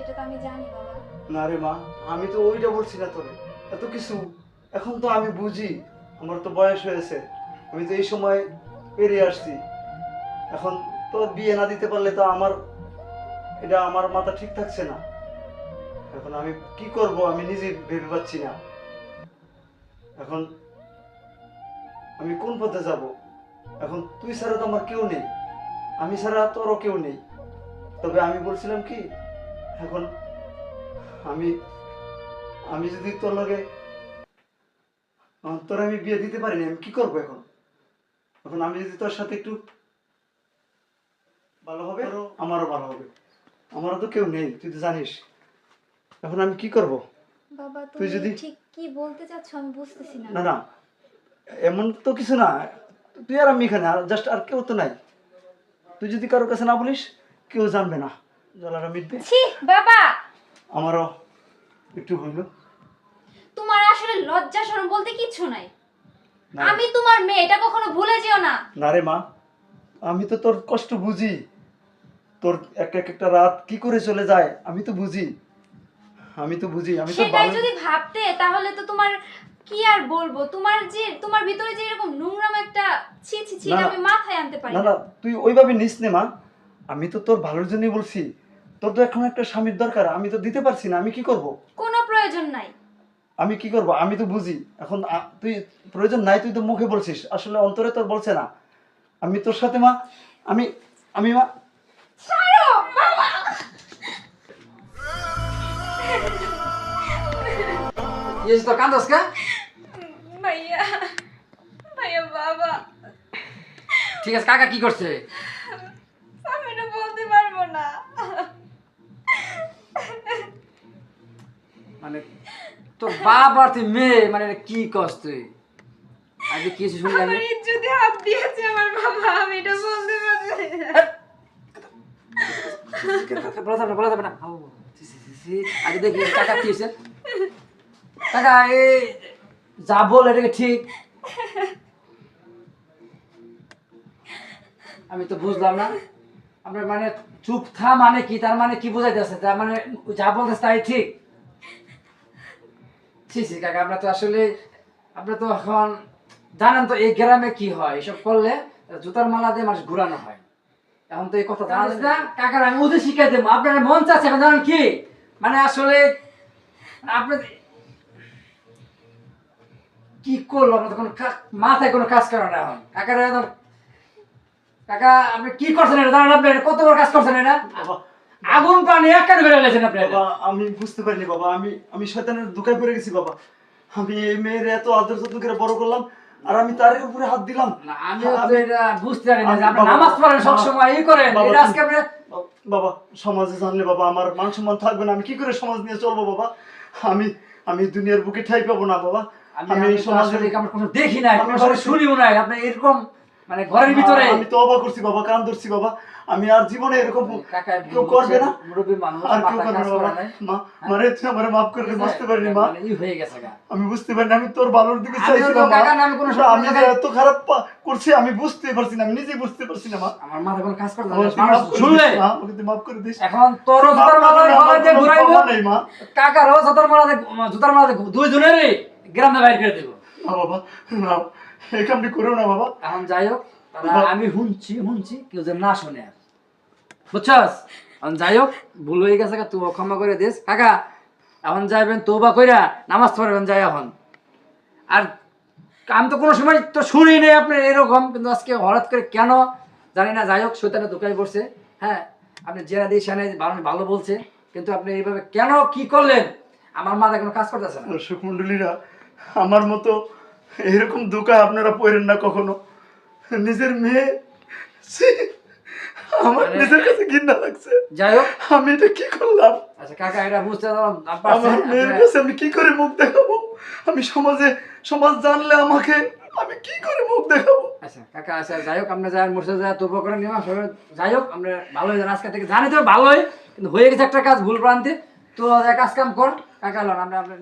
সেটা তো আমি জানি, বাবা। না রে মা, আমি তো ওইটা বলছি না তোরে। এত কিছু, এখন তো আমি বুঝি, আমার তো বয়স হয়েছে। আমি তো এই সময় পেরিয়ে আসছি। এখন তোর বিয়ে না দিতে পারলে তো আমার, এটা আমার মাথা ঠিক থাকছে না। এখন আমি কি করব, আমি নিজে ভেবে পাচ্ছি না। এখন আমি কোন পথে যাব? এখন তুই ছাড়া তো আমার কেউ নেই। আমি ছাড়া তোরও কেউ নেই। তবে আমি বলছিলাম কি এখন আমি আমি যদি তোর লগে তোর আমি বিয়ে দিতে পারিনি আমি কি করব এখন? এখন আমি যদি তোর সাথে একটু ভালো হবে আমারও ভালো হবে। আমারও তো কেউ নেই তুই তো জানিস। এখন আমি কি করব? বাবা তুই যদি- ঠিক কি বলতে চাচ্ছ আমি বুঝতেছি না। না না এমন তো কিছু না। তুই আর আমি এখানে আর জাস্ট আর কেউ তো নাই। তুই যদি কারোর কাছে না বলিস কেউ জানবে না। জ্বালাটা মিটবে ছি বাবা! আমারও একটু হইল। তোমার আসলে লজ্জা শরম বলতে কিচ্ছু নাই। না। আমি তোমার মেয়ে এটা কখনো ভুলে যেও না। না রে মা আমি তো তোর কষ্ট বুঝি। তোর এক এক একটা রাত কি করে চলে যায় আমি তো বুঝি। আমি তো বুঝি আমি তো সেটাই ভালো যদি ভাবতে তাহলে তো তোমার কি আর বলব? তোমার যে তোমার ভিতরে যে এরকম নোংরাম একটা ছি ছি ছি না, এটা না। আমি মাথায় আনতে পারি না না। না তুই ওইভাবে নিস নে মা। আমি তো তোর ভালোর জন্যই বলছি। তোর তো এখন একটা স্বামীর দরকার আমি তো দিতে পারছি না আমি কি করব? কোনো প্রয়োজন নাই। আমি কি করব? আমি তো বুঝি। এখন তুই প্রয়োজন নাই তুই তো মুখে বলছিস। আসলে অন্তরে তোর বলছে না। আমি তোর সাথে মা আমি আমি মা বাবা! ইয়েস তো কান্দস কা? ভাইয়া ভাইয়া বাবা। ঠিক আছে কাকা কি করছে? আমি এটা বলতে পারব না। মানে তোর বাপ আর তুই মেয়ে মানে কি কস তুই? আগে কিছু শুনলি আমি? আমার ইজ্জতে হাত দিয়েছে আমার বাবা আমি এটা বলতে পারছি না। বলা যাবে না বলা যাবে না। আগে দেখি কাকা কি হয়েছে? কাকা এই যা বল এটাকে ঠিক। আমি তো বুঝলাম না। আপনার মানে চুপ থা মানে কি? তার মানে কি বোঝাইতেছে? তার মানে যা বলতেছে তাই ঠিক? ছি ছি, কাকা, আমরা তো আসলে, আমরা তো এখন জানেন তো এই গ্রামে কি হয়? এসব করলে জুতার মালা দিয়ে মানুষ ঘুরানো হয়। এখন তো এই কথা জানিস না। কাকার আমি ওদের শিখাই দেবো। আপনার মন চাচ্ছে এখন জানেন কি? মানে আসলে আপনি কি করল? আপনার তো কোনো মাথায় কোনো কাজ করে না এখন। কাকার কাকা আপনি কি করছেন এটা? জানেন আপনি বড় কাজ করছেন এটা? আগুন পানি এক করে ফেলেছেন আপনি বাবা আমি বুঝতে পারিনি বাবা আমি আমি শয়তানের দুকায় পড়ে গেছি বাবা। আমি এই মেয়ের এত আদর যত্ন করে বড় করলাম আর আমি তার উপরে হাত দিলাম। না, এটা বুঝতে পারি না আপনি নামাজ পড়েন এই করেন এটা আজকে আপনি বাবা সমাজে জানলে বাবা আমার মান সম্মান থাকবে না আমি কি করে সমাজ নিয়ে চলবো বাবা? আমি আমি দুনিয়ার বুকে ঠাই পাবো না বাবা। আমি আমি এই আমি সমাজে দেখি আমি কোনো শুনিও নাই আপনি এরকম মানে ঘরের ভিতরে। আমি তো অবাক করছি বাবা কান ধরছি বাবা। আমি আর জীবনে এরকম কেউ করবে না। আর কেউ করবে না বাবা। মা মারে তুই আমার মাফ করে বুঝতে পারিনি মা। মানে হয়ে গেছে গা। আমি বুঝতে পারিনি আমি তোর ভালোর দিকে চাইছিলাম মা। কাকার কোনো আমি এত খারাপ করছি আমি বুঝতে পারছি না আমি নিজেই বুঝতে পারছি না মা। আমার মাথা কোনো কাজ আমাকে না। মানুষ শুনলে? আমাকে তুই মাফ করে দিস। এখন তোর জুতার করে মালা গলায় দিয়ে ঘুরাইবো কাকারও জুতার মালা জুতার মালা দুই জনেরই গ্রামে বাইর করে দেবো। না বাবা না। করো না বাবা। এখন যাই হোক আমি শুনছি শুনছি কেউ যেন না শোনে। আর বুঝছস? এখন যাই হোক ভুল হয়ে গেছে তুই ক্ষমা করে দিস। কাকা এখন যাইবেন তোবা কইরা নামাজ পড়বেন যাই এখন। আর আমি তো কোনো সময় তো শুনি নাই আপনার এরকম কিন্তু আজকে হঠাৎ করে কেন? জানি না যাই হোক শৈতানে দোকানে পড়ছে। হ্যাঁ আপনি জেরা দিয়ে সেনে ভালো ভালো বলছে কিন্তু আপনি এইভাবে কেন কি করলেন? আমার মাথায় কোনো কাজ করতেছে না। দর্শক আমার মতো এরকম দোকা আপনারা পড়েন না কখনো। নিজের মেয়ে আমার নিজের কাছে ঘৃণা লাগছে। যাই হোক। আমি এটা কি করলাম? আচ্ছা কাকা এটা বুঝতে আমার মেয়ের কাছে আমি কি করে মুখ দেখাবো? আমি সমাজে সমাজ জানলে আমাকে আমি কি করে মুখ দেখাবো? আচ্ছা কাকা আচ্ছা যাই হোক আমরা যাই মোর্শে যাই তবু করে নিলাম যাই হোক আমরা ভালোই জানি আজকে থেকে জানি তো ভালোই কিন্তু হয়ে গেছে একটা কাজ ভুল প্রান্তে। তো এক কাজ কাম কর কাকা লন আমরা আমরা